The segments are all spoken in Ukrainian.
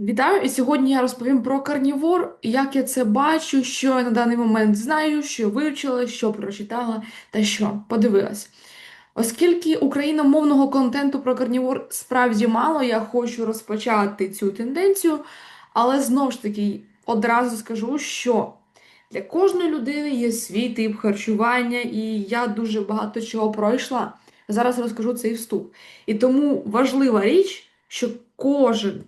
Вітаю! І сьогодні я розповім про карнівор, як я це бачу, що я на даний момент знаю, що вивчила, що прочитала та що подивилась. Оскільки україномовного контенту про карнівор справді мало, я хочу розпочати цю тенденцію, але знову ж таки одразу скажу, що для кожної людини є свій тип харчування, і я дуже багато чого пройшла. Зараз розкажу цей вступ. І тому важлива річ, що кожен.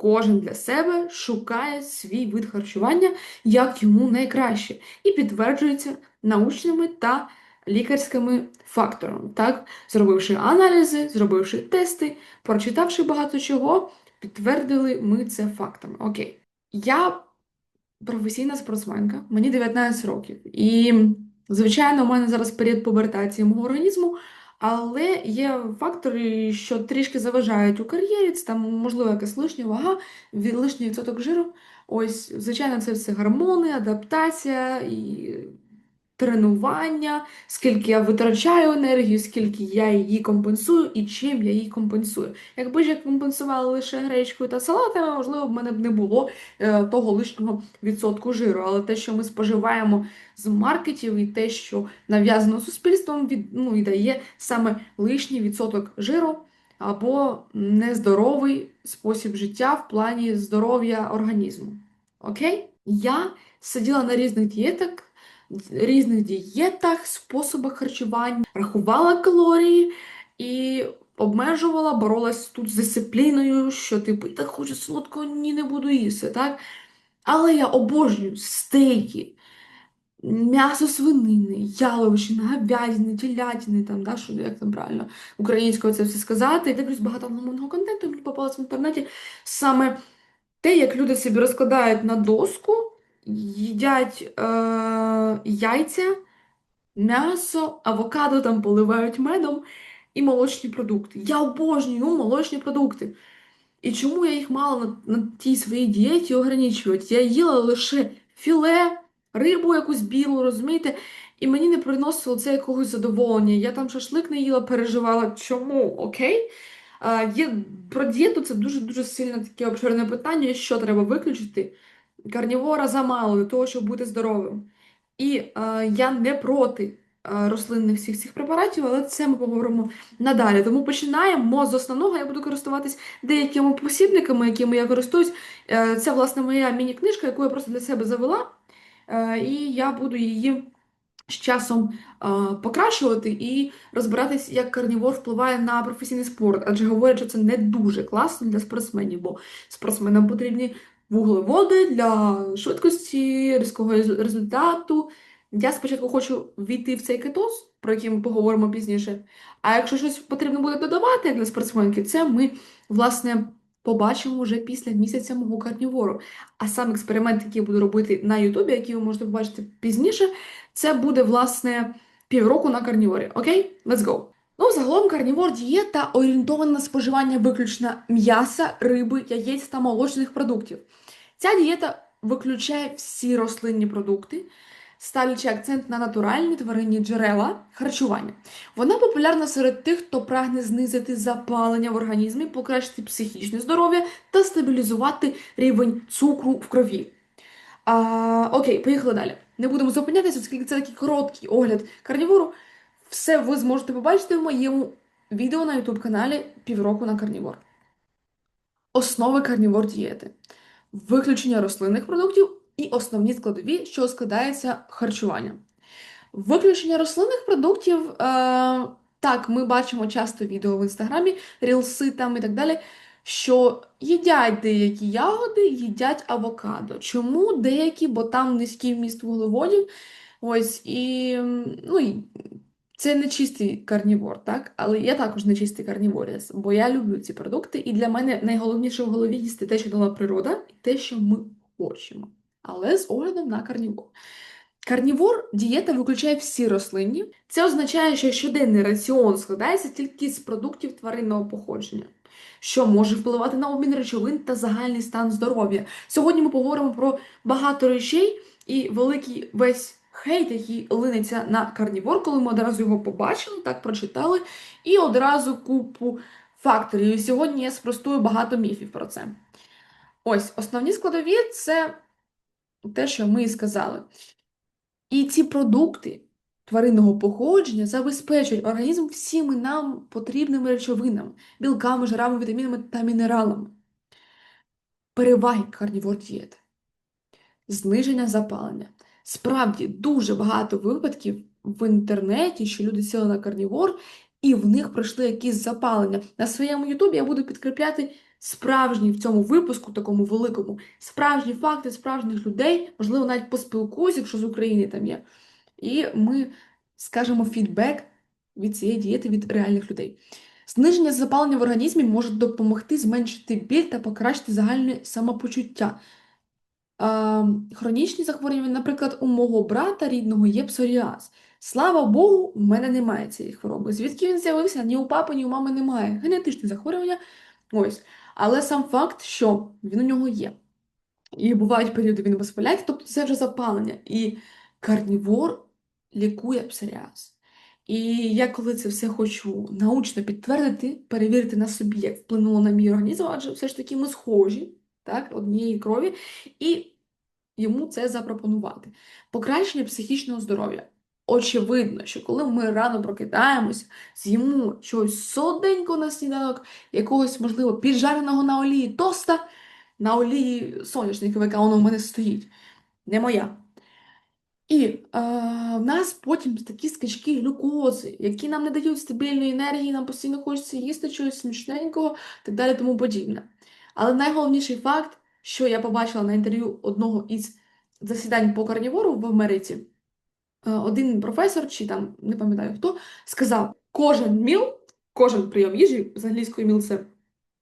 Кожен для себе шукає свій вид харчування, як йому найкраще, і підтверджується научними та лікарськими факторами. Так? Зробивши аналізи, зробивши тести, прочитавши багато чого, підтвердили ми це фактами. Окей. Я професійна спортсменка, мені 19 років. І, звичайно, у мене зараз період пубертації мого організму. Але є фактори, що трішки заважають у кар'єрі, це там, можливо, якась лишня вага, лишній відсоток жиру. Ось, звичайно, це все гормони, адаптація і тренування, скільки я витрачаю енергію, скільки я її компенсую і чим я її компенсую. Якби ж я компенсувала лише гречкою та салатами, можливо, в мене б не було е, того лишнього відсотку жиру. Але те, що ми споживаємо з маркетів, і те, що нав'язано суспільством, від, ну, і дає саме лишній відсоток жиру або нездоровий спосіб життя в плані здоров'я організму. Окей? Я сиділа на різних дієтах, різних дієтах, способах харчування, рахувала калорії і обмежувала, боролась тут з дисципліною, що типу, так хочу солодкого, ні, не буду їсти, так? Але я обожнюю стейки, м'ясо свинини, яловичини, говядини, телятини, там, да, що, як там правильно українською це все сказати. Дивлюсь багато англомовного контенту, мені попалось в інтернеті саме те, як люди собі розкладають на доску, їдять е, яйця, м'ясо, авокадо там поливають медом і молочні продукти. Я обожнюю молочні продукти. І чому я їх мала на, на тій своїй дієті ограничувати? Я їла лише філе, рибу якусь білу, розумієте? І мені не приносило це якогось задоволення. Я там шашлик не їла, переживала. Чому? Окей? А, є, про дієту це дуже-дуже сильно таке обширне питання, що треба виключити. Карнівора замало для того, щоб бути здоровим. І е, я не проти е, рослинних всіх цих препаратів, але це ми поговоримо надалі. Тому починаємо з основного. Я буду користуватись деякими посібниками, якими я користуюсь. Е, це, власне, моя міні-книжка, яку я просто для себе завела, е, і я буду її з часом покращувати і розбиратись, як карнівор впливає на професійний спорт. Адже говорять, що це не дуже класно для спортсменів, бо спортсменам потрібні вуглеводи для швидкості, різкого результату. Я спочатку хочу війти в цей кетоз, про який ми поговоримо пізніше. А якщо щось потрібно буде додавати як для спортсменки, це ми, власне, побачимо вже після місяця мого карнівору. А сам експеримент, який я буду робити на Ютубі, який ви можете побачити пізніше, це буде, власне, півроку на карніворі. Окей? Let's go! Ну, загалом карнівор дієта орієнтована на споживання виключно м'яса, риби, яєць та молочних продуктів. Ця дієта виключає всі рослинні продукти, ставлячи акцент на натуральні тваринні джерела харчування. Вона популярна серед тих, хто прагне знизити запалення в організмі, покращити психічне здоров'я та стабілізувати рівень цукру в крові. А, окей, поїхали далі. Не будемо зупинятися, оскільки це такий короткий огляд карнівору. Все ви зможете побачити в моєму відео на YouTube каналі Півроку на карнівор. Основи карнівор дієти. Виключення рослинних продуктів і основні складові, що складається харчування. Виключення рослинних продуктів, е, так, ми бачимо часто відео в інстаграмі, рілси там і так далі, що їдять деякі ягоди, їдять авокадо. Чому деякі, бо там низький вміст вуглеводів. Ось і ну, і це не чистий карнівор, так? Але я також не чистий карніворіс, бо я люблю ці продукти, і для мене найголовніше в голові їсти те, що дала природа, і те, що ми хочемо. Але з оглядом на карнівор. Карнівор дієта виключає всі рослинні. Це означає, що щоденний раціон складається тільки з продуктів тваринного походження, що може впливати на обмін речовин та загальний стан здоров'я. Сьогодні ми поговоримо про багато речей і великий весь хейт, який линеться на карнівор, коли ми одразу його побачили, так прочитали, і одразу купу факторів. І сьогодні я спростую багато міфів про це. Ось, основні складові це те, що ми і сказали. І ці продукти тваринного походження забезпечують організм всіми нам потрібними речовинами, білками, жирами, вітамінами та мінералами. Переваги карнівор дієти. Зниження запалення. Справді дуже багато випадків в інтернеті, що люди сіли на карнівор, і в них пройшли якісь запалення. На своєму Ютубі я буду підкріпляти справжні в цьому випуску, такому великому, справжні факти справжніх людей, можливо, навіть поспілкуюся, якщо з України там є. І ми скажемо фідбек від цієї дієти від реальних людей. Зниження запалення в організмі може допомогти зменшити біль та покращити загальне самопочуття. Хронічні захворювання, наприклад, у мого брата рідного є псоріаз. Слава Богу, в мене немає цієї хвороби. Звідки він з'явився? Ні у папи, ні у мами немає. Генетичне захворювання. Ось. Але сам факт, що він у нього є. І бувають періоди, він воспаляється, тобто це вже запалення. І карнівор лікує псоріаз. І я коли це все хочу научно підтвердити, перевірити на собі, як вплинуло на мій організм, адже все ж таки ми схожі, так, однієї крові, і йому це запропонувати. Покращення психічного здоров'я. Очевидно, що коли ми рано прокидаємося, з'їмо чогось солоденького на сніданок, якогось, можливо, піджареного на олії тоста, на олії соняшникової, яка воно в мене стоїть, не моя. І е, в нас потім такі скачки глюкози, які нам не дають стабільної енергії, нам постійно хочеться їсти чогось смачненького, так далі, тому подібне. Але найголовніший факт, що я побачила на інтерв'ю одного із засідань по карнівору в Америці, е, один професор, чи там не пам'ятаю хто, сказав: кожен міл, кожен прийом їжі, з англійської міл це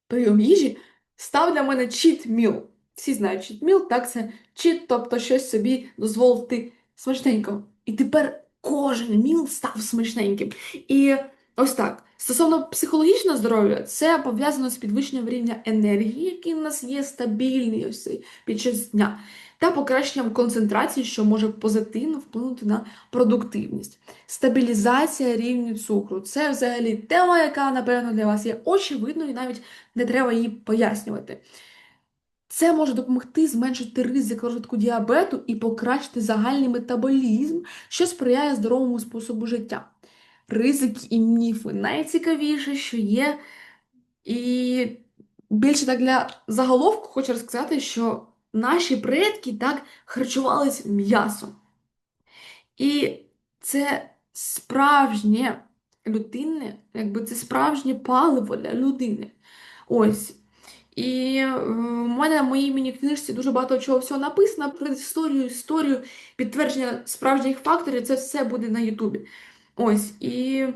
прийом їжі, став для мене чіт міл. Всі знають чіт міл, так це чіт, тобто щось собі дозволити смачненько. І тепер кожен міл став смачненьким. І ось так. Стосовно психологічного здоров'я, це пов'язано з підвищенням рівня енергії, який у нас є стабільний ось під час дня, та покращенням концентрації, що може позитивно вплинути на продуктивність. Стабілізація рівня цукру це взагалі тема, яка, напевно, для вас є очевидною, і навіть не треба її пояснювати. Це може допомогти зменшити ризик розвитку діабету і покращити загальний метаболізм, що сприяє здоровому способу життя. Ризики і міфи найцікавіше, що є. І більше так для заголовку хочу розказати, що наші предки так харчувались м'ясом. І це справжнє людинне, якби це справжнє паливо для людини. Ось. І е, в мене в моїй міні-книжці дуже багато чого всього написано про історію, історію, підтвердження справжніх факторів, це все буде на Ютубі. Ось. І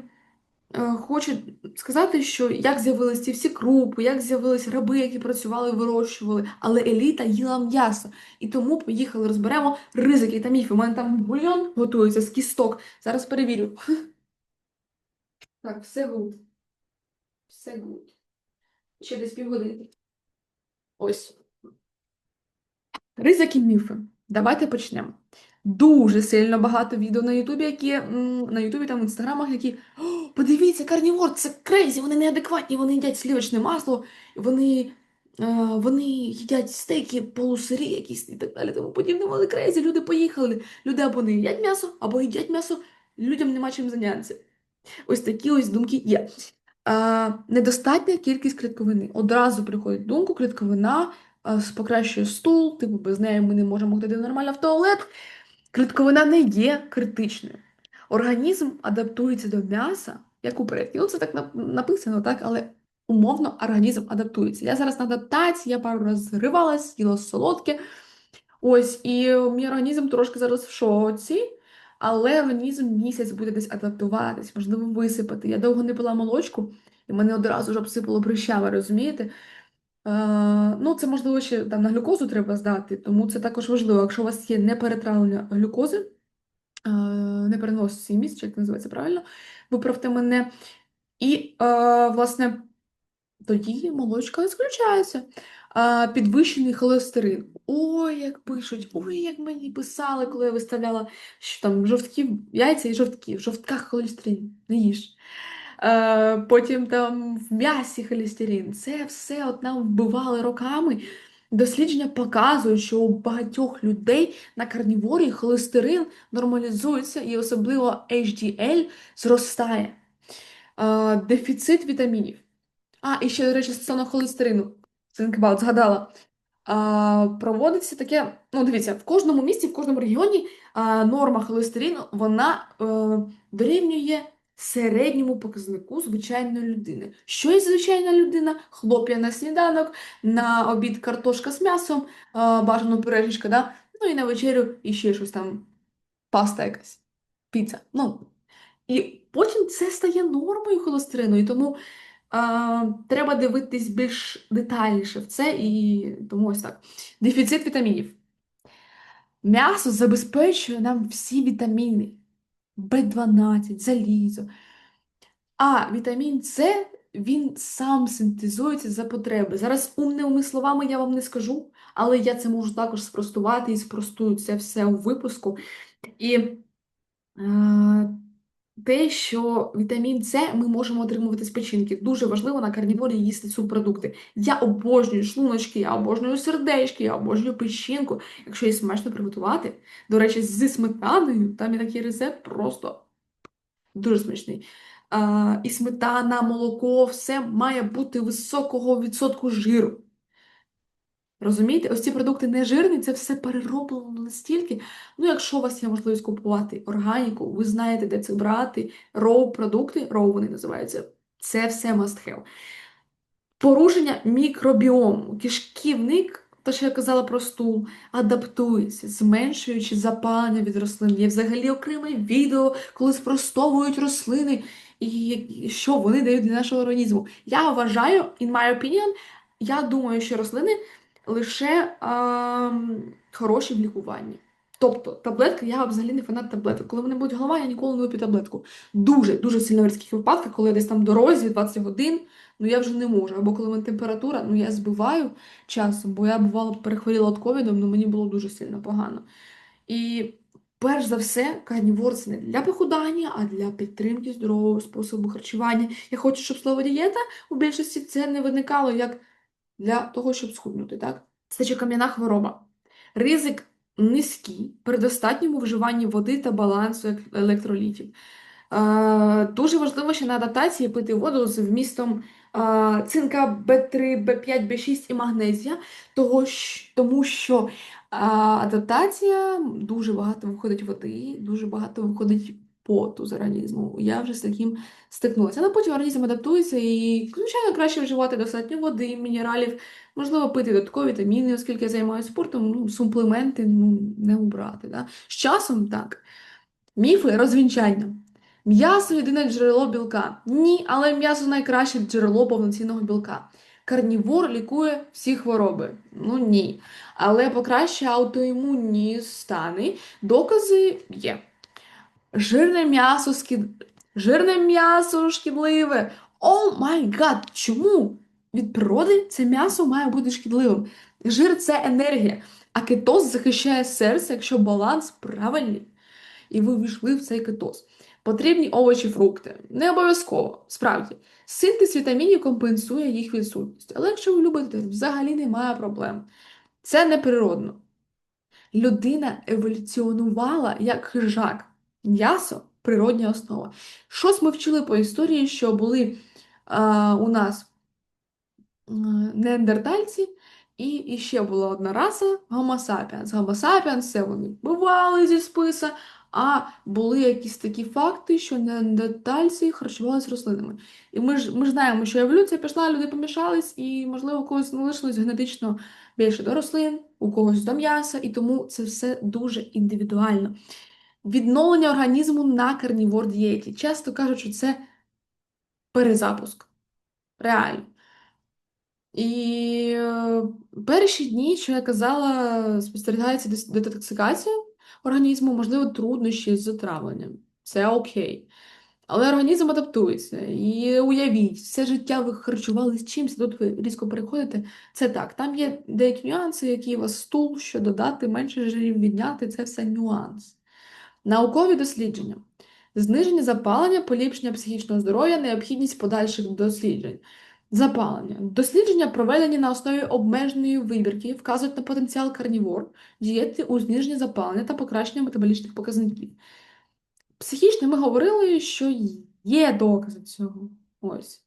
е, хочу сказати, що як з'явилися ці всі крупи, як з'явилися раби, які працювали, вирощували, але еліта їла м'ясо. І тому поїхали, розберемо ризики та міфи. У мене там бульйон готується з кісток. Зараз перевірю. Так, все гуд. Все гуд. Ще десь півгодини. Ось. Ризики міфи. Давайте почнемо. Дуже сильно багато відео на Ютубі, які на Ютубі там в інстаграмах, які О, подивіться, карнівор, це крейзі, вони неадекватні, вони їдять сливочне масло, вони, е, вони їдять стейки полусирі якісь і так далі, тому подібне, але крейзі, люди поїхали. Люди або не їдять м'ясо, або їдять м'ясо, людям нема чим зайнятися. Ось такі ось думки є. А, недостатня кількість клітковини. Одразу приходить думку, клітковина а, покращує стул, типу без неї ми не можемо ходити нормально в туалет. Клітковина не є критичною. Організм адаптується до м'яса, як у предків. Ну, це так написано, так, але умовно організм адаптується. Я зараз на адаптації, я пару разів зривалась, їла солодке. Ось, і мій організм трошки зараз в шоці, але організм місяць буде десь адаптуватись, можливо, висипати. Я довго не пила молочку, і мене одразу ж обсипало прищами, розумієте? Е, ну, це можливо ще там на глюкозу треба здати, тому це також важливо. Якщо у вас є неперетравлення глюкози, е, непереносимість, чи як називається правильно, виправте мене. І, е, власне, тоді молочка ісключається. А, підвищений холестерин. Ой, як пишуть, ой, як мені писали, коли я виставляла, що там жовтки, яйця і жовтки. В жовтках холестерин. Не їж. Е, потім там в м'ясі холестерин. Це все от нам вбивали роками. Дослідження показують, що у багатьох людей на карніворі холестерин нормалізується і особливо HDL зростає. Е, дефіцит вітамінів. А, і ще, до речі, стосовно холестерину. About, згадала. А, проводиться таке, ну дивіться, в кожному місті, в кожному регіоні а, норма холестерину вона е, дорівнює середньому показнику звичайної людини. Що є звичайна людина? Хлоп'я на сніданок, на обід картошка з м'ясом, бажано пюрешечка, да? Ну і на вечерю і ще щось там, паста якась, піца. Ну, і потім це стає нормою холестерину, і тому а, треба дивитись більш детальніше в це, і тому ось так. Дефіцит вітамінів. М'ясо забезпечує нам всі вітаміни. В12, залізо. А вітамін С, він сам синтезується за потреби. Зараз умними словами я вам не скажу, але я це можу також спростувати і спростую це все у випуску. І е, те, що вітамін С ми можемо отримувати з печінки. Дуже важливо на карніворі їсти субпродукти. Я обожнюю шлуночки, я обожнюю сердечки, я обожнюю печінку. Якщо її смачно приготувати, до речі, зі сметаною, там є такий рецепт просто дуже смачний. А, і сметана, молоко, все має бути високого відсотку жиру. Розумієте, ось ці продукти не жирні, це все перероблено настільки. Ну, якщо у вас є можливість купувати органіку, ви знаєте, де це брати, роу-продукти, роу вони називаються, це все must have. Порушення мікробіому. Кишківник, то, що я казала про стул, адаптується, зменшуючи запалення від рослин. Є взагалі окреме відео, коли спростовують рослини і що вони дають для нашого організму. Я вважаю, in my opinion, я думаю, що рослини лише а, хороші в лікуванні. Тобто таблетки, я взагалі не фанат таблеток. Коли мене буде голова, я ніколи не вип'ю таблетку. Дуже, дуже сильно в різких випадках, коли я десь там дорозі 20 годин, ну я вже не можу. Або коли мене температура, ну я збиваю часом, бо я бувало перехворіла від ковідом, ну мені було дуже сильно погано. І перш за все, карнівор це не для похудання, а для підтримки здорового способу харчування. Я хочу, щоб слово дієта у більшості це не виникало як для того, щоб схуднути, так? Це кам'яна хвороба. Ризик низький при достатньому вживанні води та балансу електролітів. Е, Дуже важливо ще на адаптації пити воду з вмістом е, цинка В3, В5, В6 і магнезія, того, тому що е, адаптація дуже багато виходить води, дуже багато виходить поту з організму. Я вже з таким стикнулася. Але потім організм адаптується і, звичайно, краще вживати достатньо води, мінералів, можливо, пити додаткові вітаміни, оскільки я займаюся спортом, ну, суплементи ну, не убрати. Да? З часом так. Міфи розвінчання. М'ясо єдине джерело білка. Ні, але м'ясо найкраще джерело повноцінного білка. Карнівор лікує всі хвороби. Ну ні. Але покращує аутоімунні стани. Докази є. Жирне м'ясо скид... Жирне м'ясо шкідливе. О май гад! Чому? Від природи це м'ясо має бути шкідливим. Жир це енергія, а кетоз захищає серце, якщо баланс правильний. І ви війшли в цей кетоз. Потрібні овочі, фрукти. Не обов'язково, справді. Синтез вітамінів компенсує їх відсутність. Але якщо ви любите, взагалі немає проблем. Це неприродно. Людина еволюціонувала як хижак. М'ясо природня основа. Щось ми вчили по історії, що були а, у нас а, неандертальці, і, і ще була одна раса sapiens. Homo це вони вбивали зі списа, а були якісь такі факти, що неандертальці харчувалися рослинами. І ми ж, ми ж знаємо, що еволюція пішла, люди помішались, і, можливо, у когось залишилось генетично більше до рослин, у когось до м'яса, і тому це все дуже індивідуально. Відновлення організму на карнівор дієті. Часто кажуть, що це перезапуск. Реально. І е, перші дні, що я казала, спостерігається детоксикація організму, можливо, труднощі з затравленням. Це окей. Але організм адаптується. І уявіть, все життя ви харчувалися чимось, тут ви різко переходите. Це так. Там є деякі нюанси, які у вас стул, що додати, менше жирів відняти, це все нюанс. Наукові дослідження. Зниження запалення, поліпшення психічного здоров'я, необхідність подальших досліджень. Запалення. Дослідження, проведені на основі обмеженої вибірки, вказують на потенціал карнівор, дієти у зниженні запалення та покращення метаболічних показників. Психічно ми говорили, що є докази цього. Ось.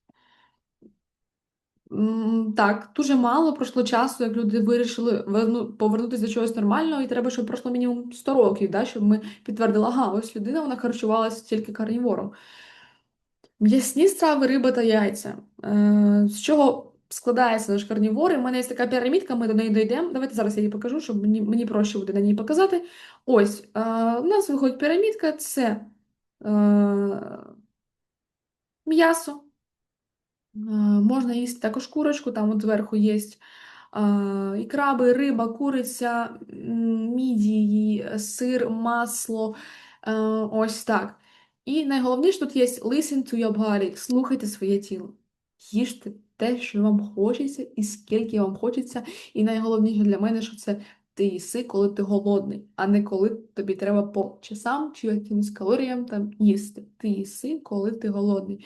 Так, дуже мало пройшло часу, як люди вирішили верну- повернутися до чогось нормального, і треба, щоб пройшло мінімум 100 років, да, щоб ми підтвердили, ага, ось людина вона харчувалася тільки карнівором. М'ясні страви, риба та яйця. Е, з чого складається наш карнівор? В мене є така пірамідка, ми до неї дійдемо. Давайте зараз я її покажу, щоб мені, мені проще буде на ній показати. Ось, е, у нас виходить пірамідка, це е, м'ясо. Е, Можна їсти також курочку, там от зверху є е, і краби, риба, куриця, мідії, сир, масло. е, Ось так. І найголовніше тут є listen to your body, слухайте своє тіло. Їжте те, що вам хочеться, і скільки вам хочеться. І найголовніше для мене, що це ти їси, коли ти голодний, а не коли тобі треба по часам чи якимось калоріям там їсти. Ти їси, коли ти голодний.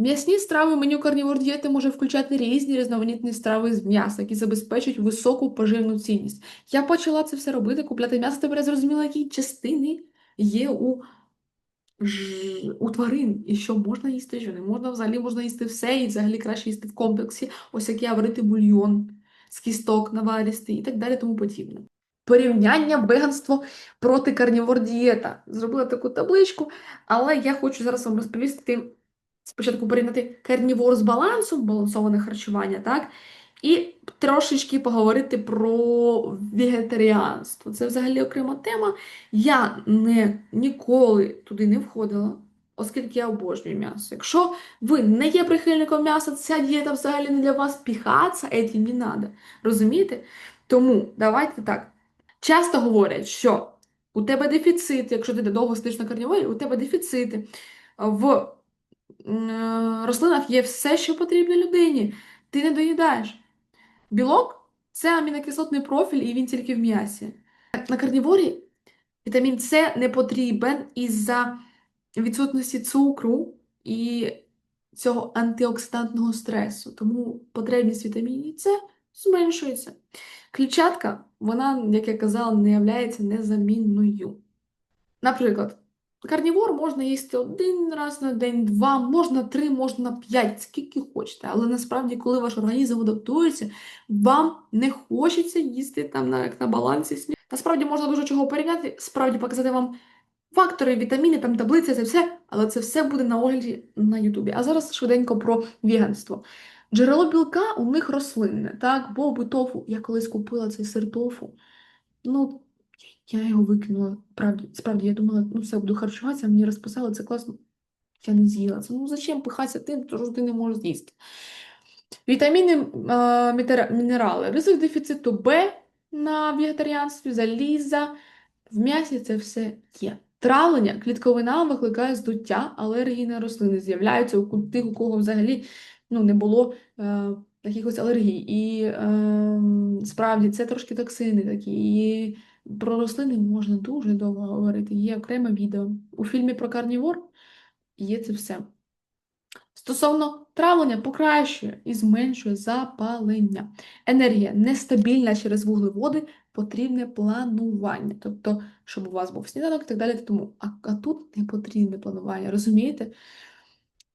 М'ясні страви меню карнівор дієти може включати різні різноманітні страви з м'яса, які забезпечують високу поживну цінність. Я почала це все робити, купляти м'ясо, тепер я зрозуміла, які частини є у, у тварин, і що можна їсти, що не можна, взагалі можна їсти все, і взагалі краще їсти в комплексі, ось як я варити бульйон з кісток наваристий і так далі, тому подібне. Порівняння веганство проти карнівор дієта. Зробила таку табличку, але я хочу зараз вам розповісти спочатку порівняти карнівор з балансом, балансоване харчування, так? І трошечки поговорити про вегетаріанство. Це взагалі окрема тема. Я не, ніколи туди не входила, оскільки я обожнюю м'ясо. Якщо ви не є прихильником м'яса, ця дієта взагалі не для вас піхатися, етім не надо. Розумієте? Тому давайте так. Часто говорять, що у тебе дефіцит, якщо ти довго сидиш на карніворі, у тебе дефіцити. В рослинах є все, що потрібно людині. Ти не доїдаєш. Білок це амінокислотний профіль, і він тільки в м'ясі. На карніворі вітамін С не потрібен із-за відсутності цукру і цього антиоксидантного стресу. Тому потребність вітаміні С зменшується. Клітчатка, вона, як я казала, не є незамінною. Наприклад, карнівор можна їсти один раз на день, два, можна три, можна п'ять, скільки хочете. Але насправді, коли ваш організм адаптується, вам не хочеться їсти там на, як на балансі. Насправді можна дуже чого порівняти, справді показати вам фактори, вітаміни, там таблиця, це все, але це все буде на огляді на Ютубі. А зараз швиденько про веганство. Джерело білка у них рослинне, так, боби тофу. Я колись купила цей сир тофу. Ну, я його викинула. Правді, справді, я думала, ну все, буду харчуватися, мені розписали, це класно. Я не з'їла це. Ну зачем пихатися тим, що ти не можеш з'їсти? Вітаміни, е, мінерали, ризик дефіциту Б на вегетаріанстві, заліза. В м'ясі це все є. Травлення, клітковина викликає здуття, алергії на рослини з'являються у тих, у кого взагалі ну, не було е, якихось алергій. І е, справді це трошки токсини такі. І про рослини можна дуже довго говорити. Є окреме відео. У фільмі про карнівор є це все. Стосовно травлення покращує і зменшує запалення. Енергія нестабільна через вуглеводи, потрібне планування. Тобто, щоб у вас був сніданок і так далі. Тому. А, а тут не потрібне планування, розумієте?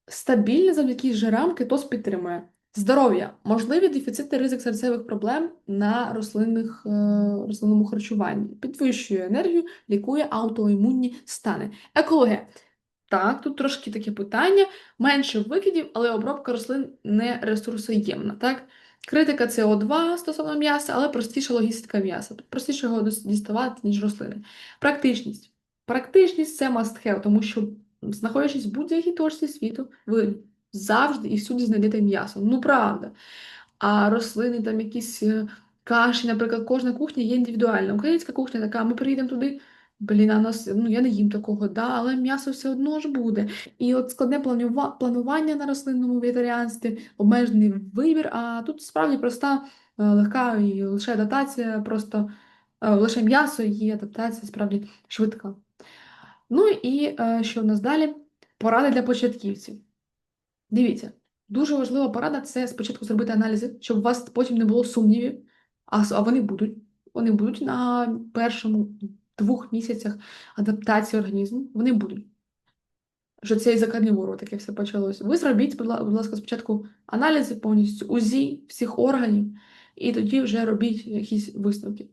Стабільне завдяки жирам кетоз підтримує. Здоров'я, можливі дефіцити, ризик серцевих проблем на рослинних, е, рослинному харчуванні. Підвищує енергію, лікує аутоімунні стани. Екологія. Так, тут трошки таке питання. Менше викидів, але обробка рослин не ресурсоємна. Так? Критика СО2 стосовно м'яса, але простіша логістика м'яса. Простіше його діставати, ніж рослини. Практичність. Практичність це must have, тому що, знаходячись в будь-якій точці світу, ви завжди і всюди знайдете м'ясо. Ну, правда. А рослини, там якісь е, каші, наприклад, кожна кухня є індивідуальна. Українська кухня така, ми приїдемо туди. Блін, а нас, ну я не їм такого, да, але м'ясо все одно ж буде. І от складне планува- планування на рослинному вегетаріанстві, обмежений вибір, а тут справді проста, е, легка і лише адаптація, просто е, лише м'ясо і адаптація справді швидка. Ну і що в нас далі? Поради для початківців. Дивіться, дуже важлива порада це спочатку зробити аналізи, щоб у вас потім не було сумнівів, а, вони будуть. Вони будуть на першому двох місяцях адаптації організму. Вони будуть. Що це із-за карнівору таке все почалось. Ви зробіть, будь ласка, спочатку аналізи повністю, УЗІ всіх органів, і тоді вже робіть якісь висновки.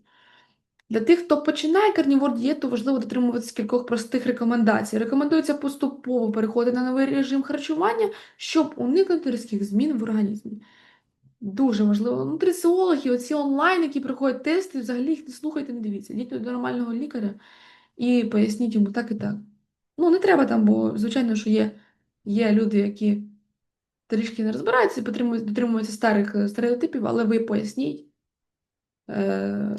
Для тих, хто починає карнівор дієту, важливо дотримуватися кількох простих рекомендацій. Рекомендується поступово переходити на новий режим харчування, щоб уникнути різких змін в організмі. Дуже важливо. Нутриціологи, оці онлайн, які проходять тести, взагалі їх не слухайте, не дивіться. Йдіть до нормального лікаря і поясніть йому так і так. Ну, не треба там, бо, звичайно, що є, є люди, які трішки не розбираються дотримуються старих е, стереотипів, але ви поясніть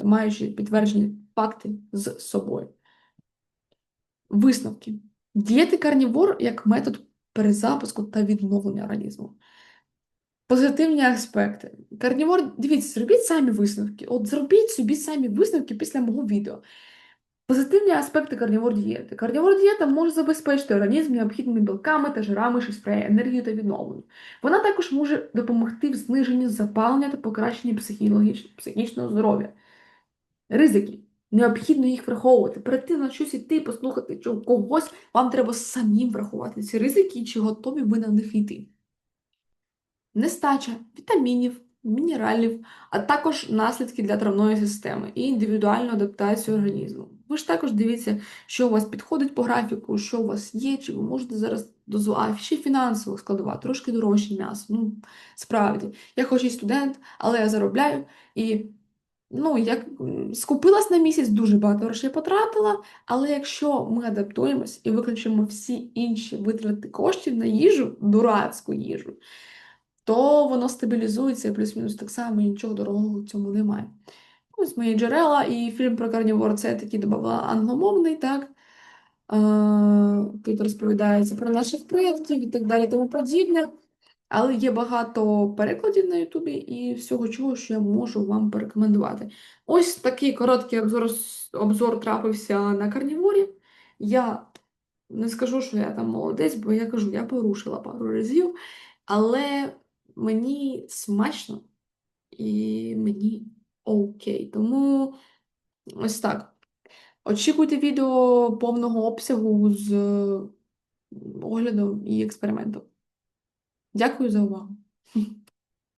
маючи підтверджені факти з собою. Висновки. Дієти карнівор як метод перезапуску та відновлення організму. Позитивні аспекти. Карнівор, дивіться, зробіть самі висновки. От зробіть собі самі висновки після мого відео. Позитивні аспекти карнівор дієти. Карнівор дієта може забезпечити організм необхідними білками та жирами, що сприяє енергію та відновленню. Вона також може допомогти в зниженні запалення та покращенні психічного здоров'я. Ризики. Необхідно їх враховувати. Перед тим на щось іти, послухати когось, вам треба самим врахувати ці ризики, чи готові ви на них йти. Нестача вітамінів, мінералів, а також наслідки для травної системи і індивідуальну адаптацію організму. Ви ж також дивіться, що у вас підходить по графіку, що у вас є, чи ви можете зараз дозволити. Ще фінансово складова, трошки дорожче м'ясо. Ну, справді, я хоч і студент, але я заробляю і. Ну, як скупилась на місяць, дуже багато грошей потратила, але якщо ми адаптуємось і виключимо всі інші витрати коштів на їжу, дурацьку їжу, то воно стабілізується і плюс-мінус так само, нічого дорогого в цьому немає. Ось мої джерела, і фільм про карнівор це такий додавала англомовний, так? Тут розповідається про наших предків і так далі, тому подібне. Але є багато перекладів на Ютубі і всього чого, що я можу вам порекомендувати. Ось такий короткий обзор, обзор трапився на карніворі. Я не скажу, що я там молодець, бо я кажу, я порушила пару разів, але мені смачно і мені окей. Тому ось так. Очікуйте відео повного обсягу з оглядом і експериментом. Дякую за увагу.